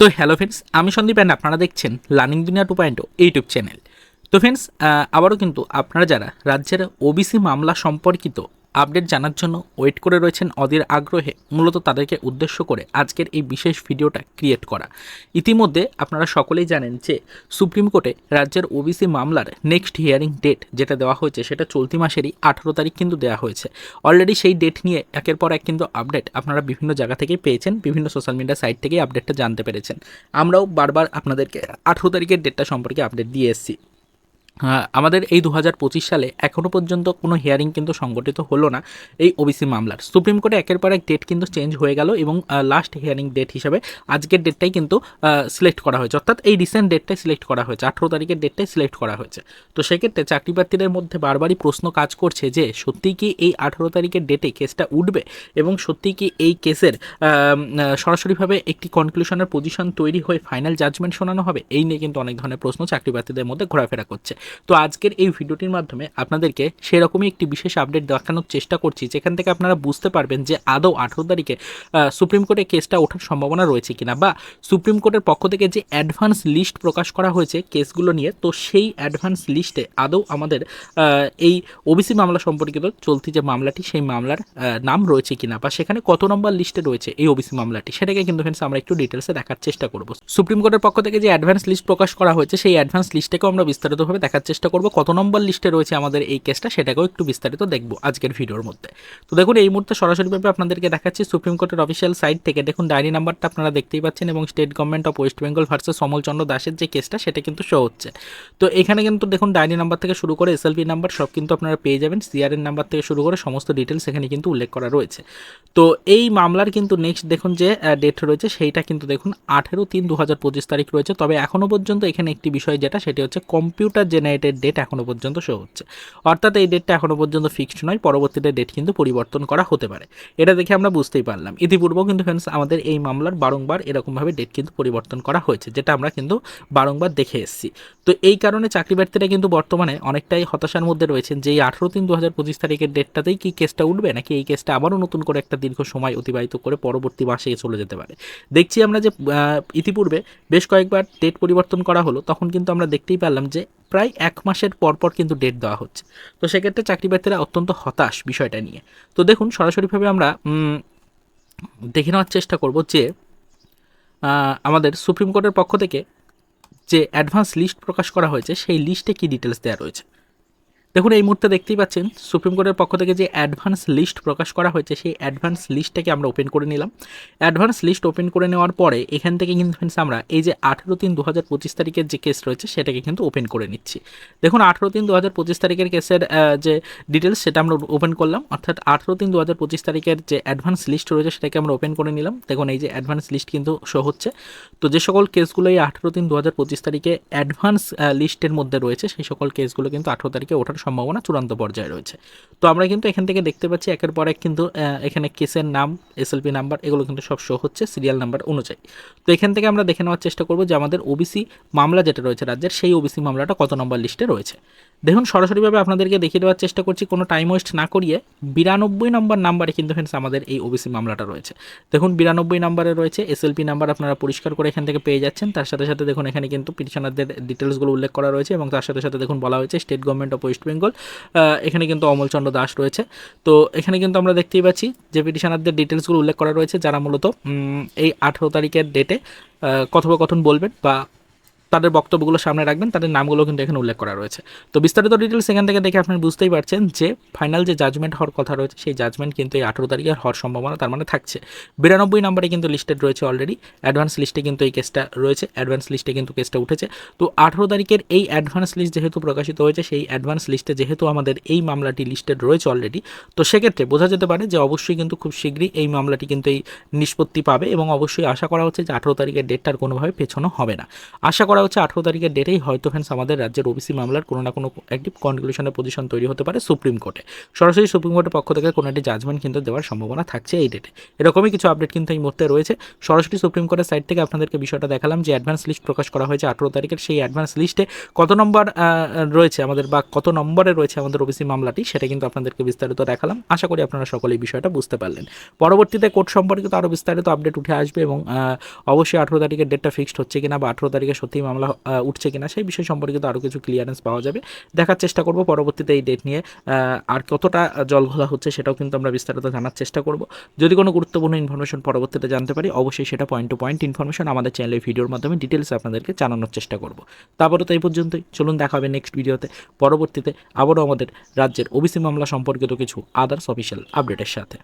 তো hello friends আমি Sandeep and আপনারা দেখছেন learning Duniya two point YouTube channel তো ফ্রেন্ডস আবারও কিন্তু আপনারা যারা রাজ্যের ওবিসি মামলা সম্পর্কিত আপডেট জানার জন্য ওয়েট করে রয়েছেন অধীর আগ্রহে মূলত তাদেরকে উদ্দেশ্য করে আজকের এই বিশেষ ভিডিওটা ক্রিয়েট করা। ইতিমধ্যে আপনারা সকলেই জানেন যে সুপ্রিম কোর্টে রাজ্যের ওবিসি মামলার নেক্সট হিয়ারিং ডেট যেটা দেওয়া হয়েছে সেটা চলতি মাসেরই আঠেরো তারিখ কিন্তু দেওয়া হয়েছে। অলরেডি সেই ডেট নিয়ে একের পর এক কিন্তু আপডেট আপনারা বিভিন্ন জায়গা থেকে পেয়েছেন, বিভিন্ন সোশ্যাল মিডিয়া সাইট থেকে আপডেটটা জানতে পেরেছেন। আমরাও বারবার আপনাদেরকে আঠেরো তারিখের ডেটটা সম্পর্কে আপডেট দিয়ে এসেছি। আমাদের এই দু হাজার পঁচিশ সালে এখনও পর্যন্ত কোনো হিয়ারিং কিন্তু সংগঠিত হলো না এই ওবিসি মামলার। সুপ্রিম কোর্টে একের পর এক ডেট কিন্তু চেঞ্জ হয়ে গেল এবং লাস্ট হিয়ারিং ডেট হিসাবে আজকের ডেটটাই কিন্তু সিলেক্ট করা হয়েছে। অর্থাৎ এই রিসেন্ট ডেটটাই সিলেক্ট করা হয়েছে। আঠেরো তারিখের ডেটটাই সিলেক্ট করা হয়েছে। তো সেক্ষেত্রে চাকরি প্রার্থীদের মধ্যে বারবারই প্রশ্ন কাজ করছে যে, সত্যিই কি এই আঠেরো তারিখের ডেটে কেসটা উঠবে? এবং সত্যিই কি এই কেসের সরাসরিভাবে একটি কনক্লুশনের পজিশন তৈরি হয়ে ফাইনাল জাজমেন্ট শোনানো হবে? এই নিয়ে কিন্তু অনেক ধরনের প্রশ্ন চাকরি প্রার্থীদের মধ্যে ঘোরাফেরা করছে। তো আজকের এই ভিডিওটির মাধ্যমে আপনাদেরকে সেরকমই একটি বিশেষ আপডেট দেখানোর চেষ্টা করছি, যেখান থেকে আপনারা বুঝতে পারবেন যে আদৌ আঠেরো তারিখে সুপ্রিম কোর্টে কেসটা ওঠার সম্ভাবনা রয়েছে কিনা বা সুপ্রিম কোর্টের পক্ষ থেকে যে অ্যাডভান্স লিস্ট প্রকাশ করা হয়েছে কেসগুলো নিয়ে, তো সেই অ্যাডভান্স লিস্টে আদৌ আমাদের এই ওবিসি মামলা সম্পর্কিত চলতি যে মামলাটি, সেই মামলার নাম রয়েছে কিনা বা সেখানে কত নম্বর লিস্টে রয়েছে এই ওবিসি মামলাটি, সেটাকে কিন্তু ফ্রেন্ডস আমরা একটু ডিটেলসে দেখার চেষ্টা করব। সুপ্রিম কোর্টের পক্ষ থেকে যে অ্যাডভান্স লিস্ট প্রকাশ করা হয়েছে, সেই অ্যাডভান্স লিস্টটাকেও আমরা বিস্তারিতভাবে দেখার চেষ্টা করব কত নম্বর লিস্টে রয়েছে আমাদের এই কেসটা সেটাকেও একটু বিস্তারিত দেখব আজকের ভিডিওর মধ্যে। তো দেখুন, এই মুহূর্তে সরাসরিভাবে আপনাদেরকে দেখাচ্ছি সুপ্রিম কোর্টের অফিসিয়াল সাইট থেকে। দেখুন ডায়েরি নাম্বারটা আপনারা দেখতেই পাচ্ছেন এবং state government of west Bengal versus Samalchandra দাসের যে কেসটা সেটা কিন্তু শো হচ্ছে। তো এখানে কিন্তু দেখুন ডায়েরি নাম্বার থেকে শুরু করে এসএলপি নাম্বার সব কিন্তু আপনারা পেয়ে যাবেন। সিআরএন নাম্বার থেকে শুরু করে সমস্ত ডিটেলস এখানে কিন্তু উল্লেখ করা রয়েছে। তো এই মামলার কিন্তু নেক্সট দেখুন যে ডেট রয়েছে, সেইটা কিন্তু দেখুন, আঠেরো তিন দু তারিখ রয়েছে। তবে এখনও পর্যন্ত এখানে একটি বিষয় যেটা, সেটি হচ্ছে কম্পিউটার জেনারেটেড ডেট এখনও পর্যন্ত শো হচ্ছে। অর্থাৎ এই ডেটটা এখনও পর্যন্ত ফিক্সড নয়, পরবর্তীতে ডেট কিন্তু পরিবর্তন করা হতে পারে। এটা দেখে আমরা বুঝতেই পারলাম। ইতিপূর্বেও কিন্তু ফ্রেন্ডস আমাদের এই মামলার বারংবার এরকমভাবে ডেট কিন্তু পরিবর্তন করা হয়েছে, যেটা আমরা কিন্তু বারংবার দেখে এসেছি। তো এই কারণে চাকরি প্রার্থীরা কিন্তু বর্তমানে অনেকটাই হতাশার মধ্যে রয়েছেন যে, এই আঠেরো তিন দু হাজার পঁচিশ তারিখের ডেটটাতেই কি কেসটা উঠবে? নাকি এই কেসটা আবারও নতুন করে একটা দীর্ঘ সময় অতিবাহিত করে পরবর্তী মাসে চলে যেতে পারে? দেখছি আমরা যে ইতিপূর্বে বেশ কয়েকবার ডেট পরিবর্তন করা হলো, তখন কিন্তু আমরা দেখতেই পেলাম যে, প্রায় এক মাসের পরপর পর কিন্তু ডেট দেওয়া হচ্ছে। তো সেক্ষেত্রে চাকরি প্রার্থীরা অত্যন্ত হতাশ বিষয়টা নিয়ে। তো দেখুন, সরাসরিভাবে আমরা দেখে নেওয়ার চেষ্টা করব যে আমাদের সুপ্রিম কোর্টের পক্ষ থেকে যে অ্যাডভান্স লিস্ট প্রকাশ করা হয়েছে, সেই লিস্টে কী ডিটেলস দেওয়া রয়েছে? দেখুন, এই মুহূর্তে দেখতেই পাচ্ছেন সুপ্রিম কোর্টের পক্ষ থেকে যে অ্যাডভান্স লিস্ট প্রকাশ করা হয়েছে, সেই অ্যাডভান্স লিস্টটাকে আমরা ওপেন করে নিলাম। অ্যাডভান্স লিস্ট ওপেন করে নেওয়ার পরে, এখান থেকে কিন্তু friends, আমরা এই যে আঠেরো তিন দু হাজার পঁচিশ তারিখের যে কেস রয়েছে, সেটাকে কিন্তু ওপেন করে নিচ্ছি। দেখুন, আঠেরো তিন দু হাজার পঁচিশ তারিখের কেসের যে ডিটেলস সেটা আমরা ওপেন করলাম। অর্থাৎ আঠেরো তিন দু হাজার পঁচিশ তারিখের যে অ্যাডভান্স লিস্ট রয়েছে, সেটাকে আমরা ওপেন করে নিলাম। দেখুন, এই যে অ্যাডভান্স লিস্ট কিন্তু শো হচ্ছে। তো যে সকল কেসগুলো এই আঠেরো তিন দু হাজার পঁচিশ তারিখে অ্যাডভান্স লিস্টের মধ্যে রয়েছে, সেই সকল কেসগুলো কিন্তু আঠেরো তারিখে ওঠার সম্ভাবনা চূড়ান্ত পর্যায়ে রয়েছে। তো আমরা কিন্তু এখান থেকে দেখতে পাচ্ছি একের পর এক কিন্তু এখানে কেসের নাম এসএলপি নাম্বার এগুলো কিন্তু সব শো হচ্ছে সিরিয়াল নাম্বার অনুযায়ী। তো এখান থেকে আমরা দেখে নেওয়ার চেষ্টা করব যে আমাদের ওবিসি মামলা যেটা রয়েছে রাজ্যের, সেই ওবিসি মামলাটা কত নম্বর লিস্টে রয়েছে। দেখুন, সরাসরিভাবে আপনাদেরকে দেখিয়ে দেওয়ার চেষ্টা করছি, কোনো টাইম ওয়েস্ট না করিয়ে বিরানব্বই নম্বর নাম্বারে কিন্তু ফ্রেন্ডস আমাদের এই ওবিসি মামলাটা রয়েছে। দেখুন, বিরানব্বই নাম্বারে রয়েছে এসএলপি নাম্বার আপনারা পরিষ্কার করে এখান থেকে পেয়ে যাচ্ছেন। তার সাথে সাথে দেখুন, এখানে কিন্তু পিটিশনারদের ডিটেলসগুলো উল্লেখ করা রয়েছে এবং তার সাথে সাথে দেখুন, বলা হয়েছে state government of west Bengal এখানে কিন্তু অমলচন্দ্র দাস রয়েছে। তো এখানে কিন্তু আমরা দেখতেই পাচ্ছি যে পিটিশনারদের ডিটেলসগুলো উল্লেখ করা রয়েছে, যারা মূলত এই আঠেরো তারিখের ডেটে কথোপকথন বলবেন বা তাদের বক্তব্যগুলো সামনে রাখবেন, তাদের নামগুলো কিন্তু এখানে উল্লেখ করা রয়েছে। তো বিস্তারিত ডিটেলস এখান থেকে দেখে আপনি বুঝতেই পারছেন যে ফাইনাল যে জাজমেন্ট হওয়ার কথা রয়েছে, সেই জাজমেন্ট কিন্তু এই আঠেরো তারিখে হওয়ার সম্ভাবনা তার মানে থাকছে। বিরানব্বই নম্বরে কিন্তু লিস্টেড রয়েছে অলরেডি অ্যাডভান্স লিস্টে কিন্তু এই কেসটা রয়েছে অ্যাডভান্স লিস্টে কিন্তু কেসটা উঠেছে। তো আঠেরো তারিখের এই অ্যাডভান্স লিস্ট যেহেতু প্রকাশিত হয়েছে, সেই অ্যাডভান্স লিস্টে যেহেতু আমাদের এই মামলাটি লিস্টেড রয়েছে অলরেডি তো সেক্ষেত্রে বোঝা যেতে পারে যে অবশ্যই কিন্তু খুব শীঘ্রই এই মামলাটি কিন্তু এই নিষ্পত্তি পাবে এবং অবশ্যই আশা করা হচ্ছে যে আঠেরো তারিখের ডেটটার কোনোভাবে পেছনো হবে না। আশা করা করা হচ্ছে আঠেরো তারিখের ডেটেই হয়তো ফ্রেন্ডস আমাদের রাজ্যের ওবিসি মামলার কোনো না কোনো একটি কনক্লুশনের পজিশন তৈরি হতে পারে সুপ্রিম কোর্টে সরাসরি সুপ্রিম কোর্টের পক্ষ থেকে কোনো একটি জাজমেন্ট কিন্তু দেওয়ার সম্ভাবনা থাকছে এই ডেটে এরকমই কিছু আপডেট কিন্তু এই মুহূর্তে রয়েছে। সরাসরি সুপ্রিম কোর্টের সাইড থেকে আপনাদেরকে বিষয়টা দেখালাম যে অ্যাডভান্স লিস্ট প্রকাশ করা হয়েছে আঠেরো তারিখের। সেই অ্যাডভান্স লিস্টে কত নম্বর রয়েছে আমাদের বা কত নম্বরে রয়েছে আমাদের ওবিসি মামলাটি সেটা কিন্তু আপনাদেরকে বিস্তারিত দেখালাম। আশা করি আপনারা সকলে এই বিষয়টা বুঝতে পারলেন। পরবর্তীতে কোর্ট সম্পর্কিত আরও বিস্তারিত আপডেট উঠে আসবে এবং অবশ্যই আঠেরো তারিখের ডেটটা ফিক্সড হচ্ছে কিনা বা আঠেরো তারিখে সত্যিই মামলা উঠছে কিনা সেই বিষয় সম্পর্কিত আরও কিছু ক্লিয়ারেন্স পাওয়া যাবে। দেখার চেষ্টা করব, পরবর্তীতে এই ডেট নিয়ে আর কতটা জল ঘোলা হচ্ছে সেটাও কিন্তু আমরা বিস্তারিত জানার চেষ্টা করব। যদি কোনো গুরুত্বপূর্ণ ইনফরমেশন পরবর্তীতে জানতে পারি, অবশ্যই সেটা পয়েন্ট টু পয়েন্ট ইনফরমেশন আমাদের চ্যানেলের ভিডিওর মাধ্যমে ডিটেলস আপনাদেরকে জানানোর চেষ্টা করব। তারপরে তো এই পর্যন্তই। চলুন দেখা হবে নেক্সট ভিডিওতে পরবর্তীতে আবারও আমাদের রাজ্যের ওবিসি মামলা সম্পর্কিত কিছু আদার্স অফিসিয়াল আপডেটের সাথে।